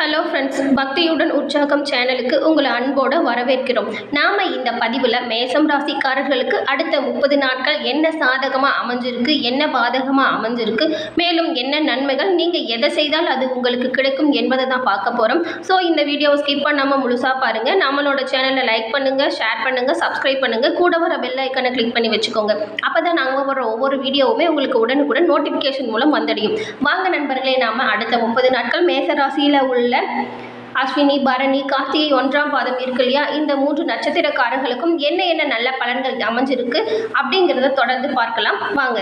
Hello friends பக்தியுடன் உற்சாகம் சேனலுக்கு உங்களை அன்போடு வரவேற்கிறோம். நாம் இந்த பதிவில் மேசம் ராசிக்காரர்களுக்கு அடுத்த முப்பது நாட்கள் என்ன சாதகமாக அமைஞ்சிருக்கு என்ன பாதகமாக அமைஞ்சிருக்கு மேலும் என்ன நன்மைகள் நீங்கள் எதை செய்தால் அது உங்களுக்கு கிடைக்கும் என்பதை தான் பார்க்க போகிறோம் ஸோ இந்த வீடியோவை ஸ்கிப் பண்ணாமல் முழுசாக பாருங்கள் நம்மளோட சேனலை லைக் பண்ணுங்கள் ஷேர் பண்ணுங்கள் சப்ஸ்கிரைப் பண்ணுங்கள் கூட வர பெல் ஐக்கனை கிளிக் பண்ணி வச்சுக்கோங்க. அப்போ தான் நாங்கள் வர ஒவ்வொரு வீடியோவுமே உங்களுக்கு உடனுக்குடன் நோட்டிஃபிகேஷன் மூலம் வந்தடையும். வாங்க நண்பர்களே நாம் அடுத்த முப்பது நாட்கள் மேச ராசியில் உள்ள அஸ்வினி பரணி கார்த்திகை ஒன்றாம் பாதம் இருக்கு இல்லையா? இந்த மூன்று நட்சத்திரக்காரர்களுக்கும் என்ன என்ன நல்ல பலன்கள் அமைஞ்சிருக்கு அப்படிங்கிறத தொடர்ந்து பார்க்கலாம். வாங்க.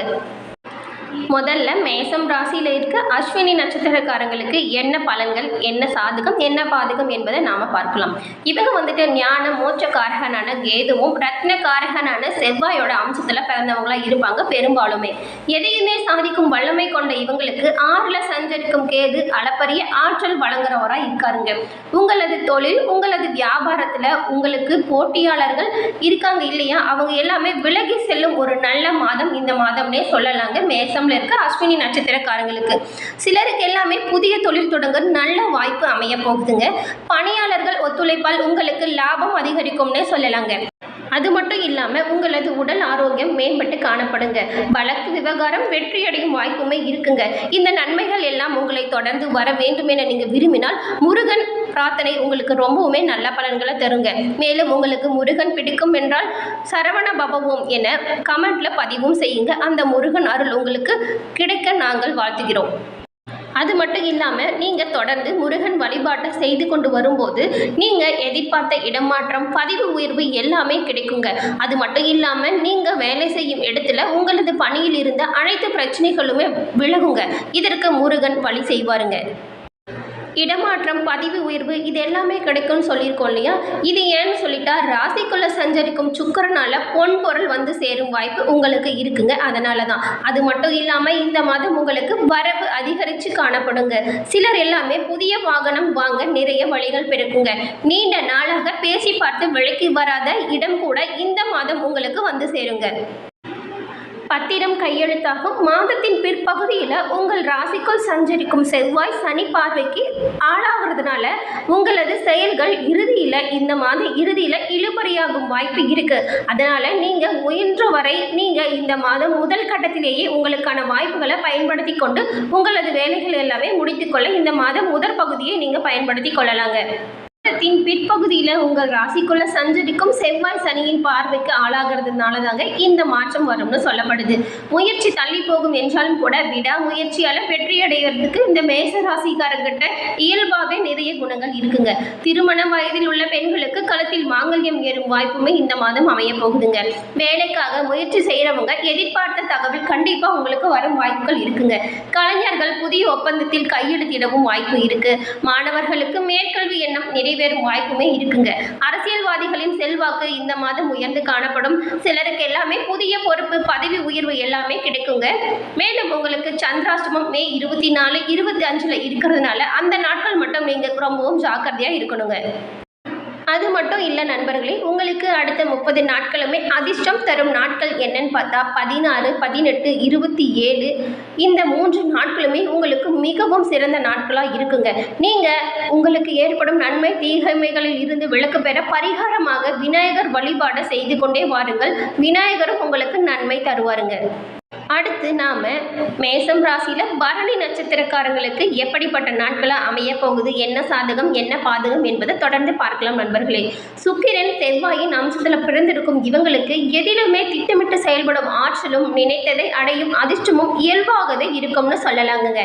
முதல்ல மேசம் ராசியில் இருக்க அஸ்வினி நட்சத்திரக்காரங்களுக்கு என்ன பலன்கள் என்ன சாதகம் என்ன பாதகம் என்பதை நாம் பார்க்கலாம். இவங்க வந்துட்டு ஞான மோட்சக்காரகனான கேதுவும் ரத்னக்காரகனான செவ்வாயோட அம்சத்தில் பிறந்தவங்களா இருப்பாங்க பெரும்பாலுமே. எதையுமே சாதிக்கும் வல்லமை கொண்ட இவங்களுக்கு ஆறில் சஞ்சரிக்கும் கேது அளப்பரிய ஆற்றல் வழங்குறவராக இருக்காருங்க. உங்களது தொழில் உங்களது வியாபாரத்தில் உங்களுக்கு போட்டியாளர்கள் இருக்காங்க இல்லையா? அவங்க எல்லாமே விலகி செல்லும் ஒரு நல்ல மாதம் இந்த மாதம்னே சொல்லலாங்க. மேசம் மேசம்ல இருக்க அஸ்வினி நட்சத்திரக்காரங்களுக்கு. சிலருக்கு எல்லாமே புதிய தொழில் தொடங்க நல்ல வாய்ப்பு அமைய போகுதுங்க. பணியாளர்கள் ஒத்துழைப்பால் உங்களுக்கு லாபம் அதிகரிக்கும்னே சொல்லலாங்க. அது மட்டும் இல்லாமல் உங்களது உடல் ஆரோக்கியம் மேம்பட்டு காணப்படுங்க. வழக்கு விவகாரம் வெற்றியடையும் வாய்ப்புமே இருக்குங்க. இந்த நன்மைகள் எல்லாம் உங்களை தொடர்ந்து வர வேண்டும் என நீங்கள் விரும்பினால் முருகன் பிரார்த்தனை உங்களுக்கு ரொம்பவுமே நல்ல பலன்களை தருங்க. மேலும் உங்களுக்கு முருகன் பிடிக்கும் என்றால் சரவண பபவோம் என கமெண்ட்ல பதிவும் செய்யுங்க. அந்த முருகன் அருள் உங்களுக்கு கிடைக்க நாங்கள் வாழ்த்துகிறோம். அது மட்டும் இல்லாமல் நீங்கள் தொடர்ந்து முருகன் வழிபாட்டை செய்து கொண்டு வரும்போது நீங்கள் எதிர்பார்த்த இடமாற்றம் பதிவு உயர்வு எல்லாமே கிடைக்குங்க. அது மட்டும் இல்லாமல் நீங்கள் வேலை செய்யும் இடத்துல உங்களது பணியில் இருந்த அனைத்து பிரச்சனைகளுமே விலகுங்க. இதற்கு முருகன் வழி செய்வாருங்க. இடமாற்றம் பதிவு உயர்வு இது எல்லாமே கிடைக்கும்னு சொல்லியிருக்கோம் இல்லையா? இது ஏன்னு சொல்லிட்டா ராசிக்குள்ள சஞ்சரிக்கும் சுக்கரனால பொன் பொருள் வந்து சேரும் வாய்ப்பு உங்களுக்கு இருக்குங்க. அதனால தான் அது மட்டும் இல்லாமல் இந்த மாதம் உங்களுக்கு வரவு அதிகரித்து காணப்படுங்க. சிலர் எல்லாமே புதிய வாகனம் வாங்க நிறைய வழிகள் பிறக்குங்க. நீண்ட நாளாக பேசி பார்த்து விலைக்கு வராத இடம் கூட இந்த மாதம் உங்களுக்கு வந்து சேருங்க. பத்திரம் கையெழுத்தாகும். மாதத்தின் பிற்பகுதியில் உங்கள் ராசிக்குள் சஞ்சரிக்கும் செவ்வாய் சனி பார்வைக்கு ஆளாகிறதுனால உங்களது செயல்கள் இறுதியில் இந்த மாத இறுதியில் இழுபறியாகும் வாய்ப்பு இருக்கு. அதனால நீங்கள் முயன்ற வரை நீங்கள் இந்த மாதம் முதல் கட்டத்திலேயே உங்களுக்கான வாய்ப்புகளை பயன்படுத்தி கொண்டு உங்களது வேலைகள் எல்லாமே முடித்துக்கொள்ள இந்த மாதம் முதற் பகுதியை நீங்கள் பயன்படுத்தி கொள்ளலாங்க. மாதத்தின் பிற்பகுதியில் உங்கள் ராசிக்குள்ள சஞ்சரிக்கும் செவ்வாய் சனியின் பார்வைக்கு ஆளாகிறதுனால தாங்க இந்த மாற்றம் வரும்னு சொல்லப்படுது. முயற்சி தள்ளி போகும் என்றாலும் கூட விடாமுயற்சியால் வெற்றி அடைகிறதுக்கு இந்த மேச ராசிக்காரங்கிட்ட இயல்பாகவே நிறைய குணங்கள் இருக்குங்க. திருமண வயதில் உள்ள பெண்களுக்கு களத்தில் மாங்கல்யம் ஏறும் வாய்ப்புமே இந்த மாதம் அமைய போகுதுங்க. வேலைக்காக முயற்சி செய்கிறவங்க எதிர்பார்த்த தகவல் கண்டிப்பாக உங்களுக்கு வரும் வாய்ப்புகள் இருக்குங்க. கலைஞர்கள் புதிய ஒப்பந்தத்தில் கையெழுத்திடவும் வாய்ப்பு இருக்கு. மாணவர்களுக்கு மேற்கல்வி எண்ணம் நிறைவேறும் வாய்ப்புமே இருக்குங்க. அரசியல்வாதிகளின் செல்வாக்கு இந்த மாதம் உயர்ந்து காணப்படும். சிலருக்கு எல்லாமே புதிய பொறுப்பு பதவி உயர்வு எல்லாமே கிடைக்குங்க. மேலும் உங்களுக்கு சந்திராஷ்டமம் மே இருபத்தி நாலு இருபத்தி அஞ்சில் இருக்கிறதுனால அந்த நாட்கள் மட்டும் நீங்கள் ரொம்பவும் ஜாக்கிரதையாக இருக்கணுங்க. அது மட்டும் இல்லை நண்பர்களே உங்களுக்கு அடுத்த முப்பது நாட்களுமே அதிர்ஷ்டம் தரும் நாட்கள் என்னன்னு பார்த்தா பதினாறு பதினெட்டு இருபத்தி ஏழு. இந்த மூன்று நாட்களுமே உங்களுக்கு மிகவும் சிறந்த நாட்களாக இருக்குங்க. நீங்கள் உங்களுக்கு ஏற்படும் நன்மை தீகமைகளில் இருந்து விளக்கு பெற பரிகாரமாக விநாயகர் வழிபாடு செய்து கொண்டே வாருங்கள். விநாயகரும் உங்களுக்கு நன்மை தருவாருங்க. அடுத்து நாம் மேசம் ராசியில் பரணி நட்சத்திரக்காரங்களுக்கு எப்படிப்பட்ட நாட்களாக அமைய போகுது? என்ன சாதகம் என்ன பாதகம் என்பதை தொடர்ந்து பார்க்கலாம் நண்பர்களே. சுக்கிரன் செவ்வாயின் அம்சத்தில் பிறந்திருக்கும் இவங்களுக்கு எதிலுமே திட்டமிட்டு செயல்படும் ஆற்றலும் நினைத்ததை அடையும் அதிர்ஷ்டமும் இயல்பாகவே இருக்கும்னு சொல்லலாங்க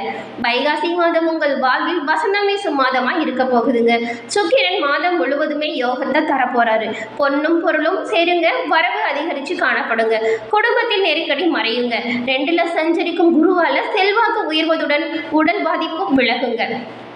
வைகாசி மாதம் உங்கள் வாழ்வில் வசந்தம் வீசும் மாதமாக இருக்க போகுதுங்க. சுக்கிரன் மாதம் முழுவதுமே யோகத்தை தரப்போறாரு. பொன்னும் பொருளும் சேருங்க வரவு அதிகரித்து காணப்படுங்க. குடும்பத்தில் நெருக்கடி மறையுங்க. ரெண்டுல சஞ்சரிக்கும் குருவால செல்வாக்கு உயர்வதுடன் உடல் பாதிப்பும் விலகுங்கள்.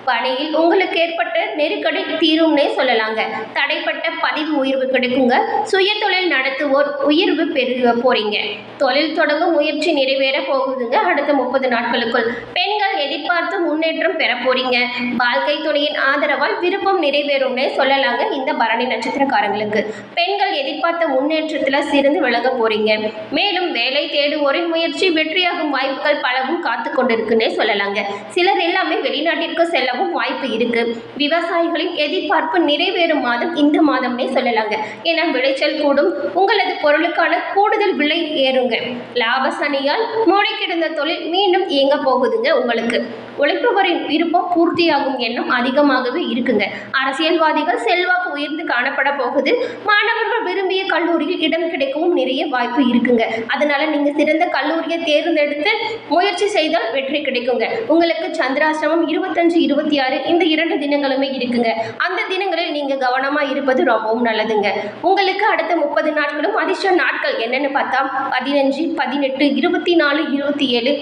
பணியில் உங்களுக்கு ஏற்பட்ட நெருக்கடி தீரும்னே சொல்லலாங்க. தடைப்பட்ட பதிவு உயர்வு கிடைக்குங்க. சுய தொழில் நடத்துவோர் உயர்வு பெருக போறீங்க. தொழில் தொடங்கும் முயற்சி நிறைவேற போகுதுங்க அடுத்த முப்பது நாட்களுக்குள். பெண்கள் எதிர்பார்த்த முன்னேற்றம் பெற போறீங்க. வாழ்க்கை துணையின் ஆதரவால் விருப்பம் நிறைவேறும்னே சொல்லலாங்க இந்த பரணி நட்சத்திரக்காரங்களுக்கு. பெண்கள் எதிர்பார்த்த முன்னேற்றத்தில் சிறந்து விளங்க போறீங்க. மேலும் வேலை தேடுவோரின் முயற்சி வெற்றியாகும் வாய்ப்புகள் பலவும் காத்து கொண்டிருக்குன்னே சொல்லலாங்க. சிலர் எல்லாமே வெளிநாட்டிற்கு செல்ல விலகவும் வாய்ப்பு இருக்கு. விவசாயிகளின் எதிர்பார்ப்பு நிறைவேறும் மாதம் இந்த மாதம்னே சொல்லலாங்க. ஏன்னா விளைச்சல் கூடும். உங்களது பொருளுக்கான கூடுதல் விலை ஏறுங்க. லாப சனியால் மூடி கிடந்த தொழில் மீண்டும் இயங்க போகுதுங்க உங்களுக்கு. உழைப்பவரின் விருப்பம் பூர்த்தியாகும் எண்ணம் அதிகமாகவே இருக்குங்க. அரசியல்வாதிகள் செல்வாக்கு உயர்ந்து காணப்பட போகுது. மாணவர்கள் விரும்பிய கல்லூரியில் இடம் கிடைக்கவும் நிறைய வாய்ப்பு இருக்குங்க. அதனால நீங்க சிறந்த கல்லூரியை தேர்ந்தெடுத்து முயற்சி செய்தால் வெற்றி கிடைக்குங்க. உங்களுக்கு சந்திராசிரமம் இருபத்தஞ்சு இருபத்தி ஆறு இந்த இரண்டு தினங்களுமே இருக்குங்க. அந்த தினங்களில் நீங்க கவனமா இருப்பது ரொம்பவும் நல்லதுங்க. உங்களுக்கு அடுத்த முப்பது நாட்களும் அதிர்ஷ்ட நாட்கள் என்னென்னு பார்த்தா பதினஞ்சு பதினெட்டு இருபத்தி நாலு இருபத்தி ஏழு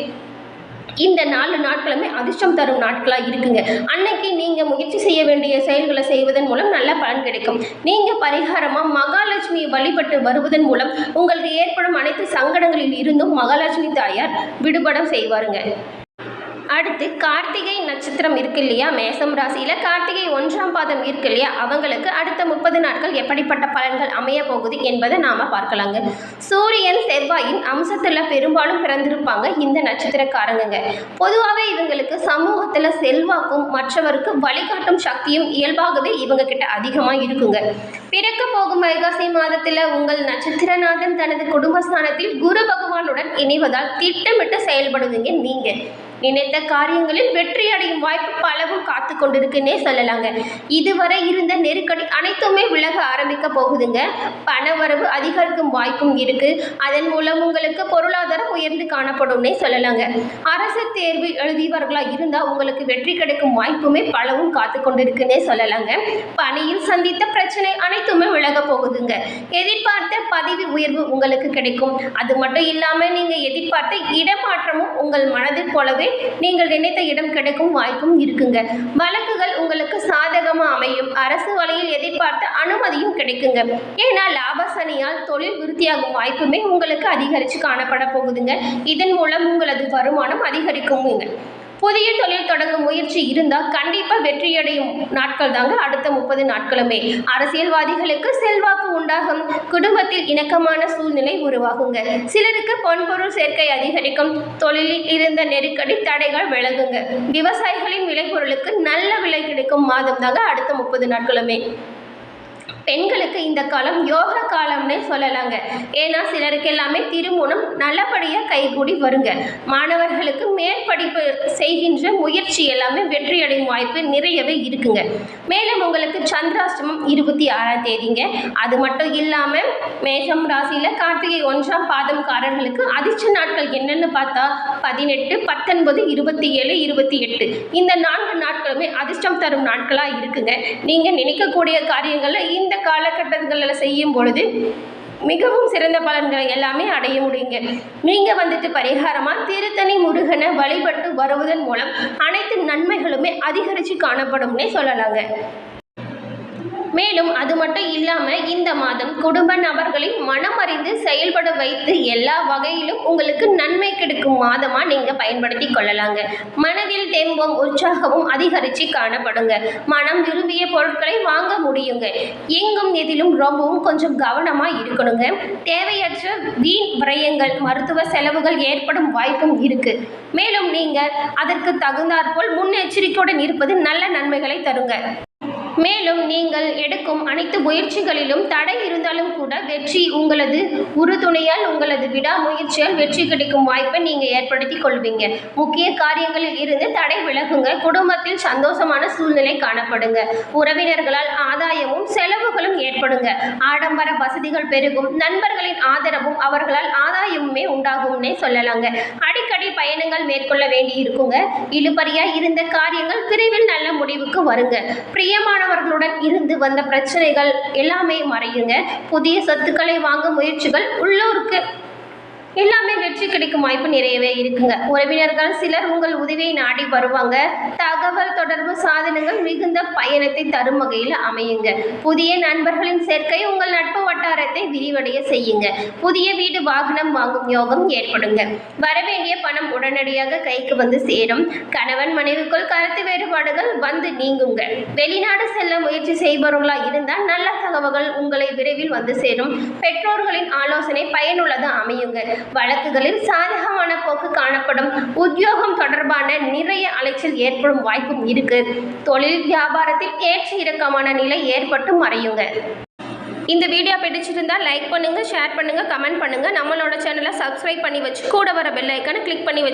இந்த நாலு நாட்களுமே அதிர்ஷ்டம் தரும் நாட்களாக இருக்குங்க. அன்னைக்கு நீங்கள் முயற்சி செய்ய வேண்டிய செயல்களை செய்வதன் மூலம் நல்ல பலன் கிடைக்கும். நீங்கள் பரிகாரமாக மகாலட்சுமியை வழிபட்டு வருவதன் மூலம் உங்களுக்கு ஏற்படும் அனைத்து சங்கடங்களில் இருந்தும் மகாலட்சுமி தாயார் விடுபடம் செய்வாருங்க. அடுத்து கார்த்திகை நட்சத்திரம் இருக்கு இல்லையா? மேசம் ராசியில் கார்த்திகை ஒன்றாம் பாதம் இருக்கு இல்லையா? அவங்களுக்கு அடுத்த முப்பது நாட்கள் எப்படிப்பட்ட பலன்கள் அமைய போகுது என்பதை நாம் பார்க்கலாங்க. சூரியன் செவ்வாயின் அம்சத்தில் பெரும்பாலும் பிறந்திருப்பாங்க இந்த நட்சத்திரக்காரங்க பொதுவாகவே இவங்களுக்கு சமூகத்தில் செல்வாக்கும் மற்றவருக்கு வழிகாட்டும் சக்தியும் இயல்பாகவே இவங்க கிட்ட அதிகமாக இருக்குங்க. பிறக்க போகும் வைகாசி மாதத்தில் உங்கள் நட்சத்திரநாதன் தனது குடும்பஸ்தானத்தில் குரு பகவானுடன் இணைவதால் திட்டமிட்டு செயல்படுவீங்க நீங்கள் நினைத்த காரியங்களில் வெற்றி அடையும் வாய்ப்பு பலவும் காத்து கொண்டிருக்குன்னே சொல்லலாங்க. இதுவரை இருந்த நெருக்கடி அனைத்துமே விலக ஆரம்பிக்க போகுதுங்க. பணவரவு அதிகரிக்கும் வாய்ப்பும் இருக்கு. அதன் மூலம் உங்களுக்கு பொருளாதாரம் உயர்ந்து காணப்படும்னே சொல்லலாங்க. அரசு தேர்வு எழுதியவர்களா இருந்தால் உங்களுக்கு வெற்றி கிடைக்கும் வாய்ப்புமே பலவும் காத்து கொண்டிருக்குன்னே சொல்லலாங்க. பணியில் சந்தித்த பிரச்சனை அனைத்துமே விலக போகுதுங்க. எதிர்பார்த்த பதவி உயர்வு உங்களுக்கு கிடைக்கும். அது மட்டும் இல்லாமல் நீங்கள் எதிர்பார்த்த இடமாற்றமும் உங்கள் மனதில் போலவே நீங்கள் நினைத்த இடம் கிடைக்கும் வாய்ப்பும் இருக்குங்க. வழக்குகள் உங்களுக்கு சாதகமாக அமையும். அரசு வழியில் எதிர்பார்த்த அனுமதியும் கிடைக்குங்க. ஏன்னா லாபசனியால் தொழில் விருத்தியாகும் வாய்ப்புமே உங்களுக்கு அதிகரித்து காணப்பட போகுதுங்க. இதன் மூலம் உங்களது வருமானம் அதிகரிக்குமுங்க புதிய தொழில் தொடங்கும் முயற்சி இருந்தால் கண்டிப்பாக வெற்றியடையும் நாட்கள் தாங்க அடுத்த முப்பது நாட்களுமே. அரசியல்வாதிகளுக்கு செல்வாக்கு உண்டாகும். குடும்பத்தில் இணக்கமான சூழ்நிலை உருவாகுங்க. சிலருக்கு பொன்பொருள் சேர்க்கை அதிகரிக்கும். தொழிலில் இருந்த நெருக்கடி தடைகள் விலகுங்க. விவசாயிகளின் விளைபொருளுக்கு நல்ல விலை கிடைக்கும் மாதம் தாங்க அடுத்த முப்பது நாட்களுமே. பெண்களுக்கு இந்த காலம் யோக காலம்னே சொல்லலாங்க. ஏன்னா சிலருக்கு எல்லாமே திருமணம் நல்லபடியாக கைகூடி வருங்க. மாணவர்களுக்கு மேற்படிப்பு செய்கின்ற முயற்சி எல்லாமே வெற்றியடையும் வாய்ப்பு நிறையவே இருக்குங்க. மேலும் உங்களுக்கு சந்திராஷ்டமம் இருபத்தி ஆறாம் தேதிங்க. அது மட்டும் இல்லாமல் மேஷம் ராசியில் கார்த்திகை ஒன்றாம் பாதம்காரர்களுக்கு அதிர்ஷ்ட நாட்கள் என்னென்னு பார்த்தா பதினெட்டு பத்தொன்பது இருபத்தி ஏழு இருபத்தி எட்டு இந்த நான்கு நாட்களுமே அதிர்ஷ்டம் தரும் நாட்களாக இருக்குங்க. நீங்கள் நினைக்கக்கூடிய காரியங்களில் இந்த காலகட்டங்களில் செய்யும் பொழுது மிகவும் சிறந்த பலன்களை எல்லாமே அடைய முடியுங்க. நீங்கள் வந்துட்டு பரிகாரமாக திருத்தணி முருகனை வழிபட்டு வருவதன் மூலம் அனைத்து நன்மைகளுமே அதிகரித்து காணப்படும்னே சொல்லலாங்க. மேலும் அது மட்டும் இல்லாமல் இந்த மாதம் குடும்ப நபர்களின் மனம் அறிந்து செயல்பட வைத்து எல்லா வகையிலும் உங்களுக்கு நன்மை கிடைக்கும் மாதமாக நீங்கள் பயன்படுத்தி கொள்ளலாங்க. மனதில் தெம்பும் உற்சாகமும் அதிகரித்து காணப்படுங்க. மனம் விரும்பிய பொருட்களை வாங்க முடியுங்க. எங்கும் எதிலும் ரொம்பவும் கொஞ்சம் கவனமாக இருக்கணுங்க. தேவையற்ற வீண் விரயங்கள் மருத்துவ செலவுகள் ஏற்படும் வாய்ப்பும் இருக்கு. மேலும் நீங்கள் அதற்கு தகுந்தாற்போல் முன்னெச்சரிக்கையுடன் இருப்பது நல்ல நன்மைகளை தருங்க. மேலும் நீங்கள் எடுக்கும் அனைத்து முயற்சிகளிலும் தடை இருந்தாலும் கூட வெற்றி உங்களது உறுதுணையால் உங்களது விடாமுயற்சியால் வெற்றி கிடைக்கும் வாய்ப்பை நீங்கள் ஏற்படுத்தி கொள்வீங்க. முக்கிய காரியங்களில் இருந்து தடை விலகுங்க. குடும்பத்தில் சந்தோஷமான சூழ்நிலை காணப்படுங்க. உறவினர்களால் ஆதாயமும் செலவுகளும் ஏற்படுங்க. ஆடம்பர வசதிகள் பெருகும். நண்பர்களின் ஆதரவும் அவர்களால் ஆதாயமுமே உண்டாகும்னே சொல்லலாங்க. அடிக்கடி பயணங்கள் மேற்கொள்ள வேண்டி இருக்குங்க இழுபறியா இருந்த காரியங்கள் விரைவில் நல்ல முடிவுக்கு வருங்க. பிரியமானவர்களுடன் இருந்து வந்த பிரச்சனைகள் எல்லாமே மறையுங்க. புதிய சொத்துக்களை வாங்க முயற்சிகள் உள்ளூருக்கு எல்லாமே வெற்றி கிடைக்கும் வாய்ப்பு நிறையவே இருக்குங்க. உறவினர்கள் சிலர் உங்கள் உதவியை நாடி வருவாங்க. தகவல் தொடர்பு சாதனங்கள் மிகுந்த பயணத்தை தரும் வகையில் அமையுங்க. புதிய நண்பர்களின் சேர்க்கை உங்கள் நட்பு வட்டாரத்தை விரிவடைய செய்யுங்க. புதிய வீடு வாகனம் வாங்கும் யோகம் ஏற்படுங்க. வரவேண்டிய பணம் உடனடியாக கைக்கு வந்து சேரும். கணவன் மனைவிக்குள் கருத்து வேறுபாடுகள் வந்து நீங்குங்க. வெளிநாடு செல்ல முயற்சி செய்பவர்களா இருந்தால் நல்ல தகவல்கள் உங்களை விரைவில் வந்து சேரும். பெற்றோர்களின் ஆலோசனை பயனுள்ளதாக அமையுங்க. வழக்குகளில் சாதகமான போக்கு காணப்படும். உத்தியோகம் தொடர்பான நிறைய அலைச்சல் ஏற்படும் வாய்ப்பும் இருக்கு. தொழில் வியாபாரத்தில் ஏற்ற இறக்கமான நிலை ஏற்பட்டு மறையுங்க. இந்த வீடியோ பிடிச்சிருந்தா லைக் பண்ணுங்க ஷேர் பண்ணுங்க கமெண்ட் பண்ணுங்க. நம்மளோட சேனலை சப்ஸ்கிரைப் பண்ணி வச்சு கூட வர பெல் கிளிக் பண்ணி வச்சு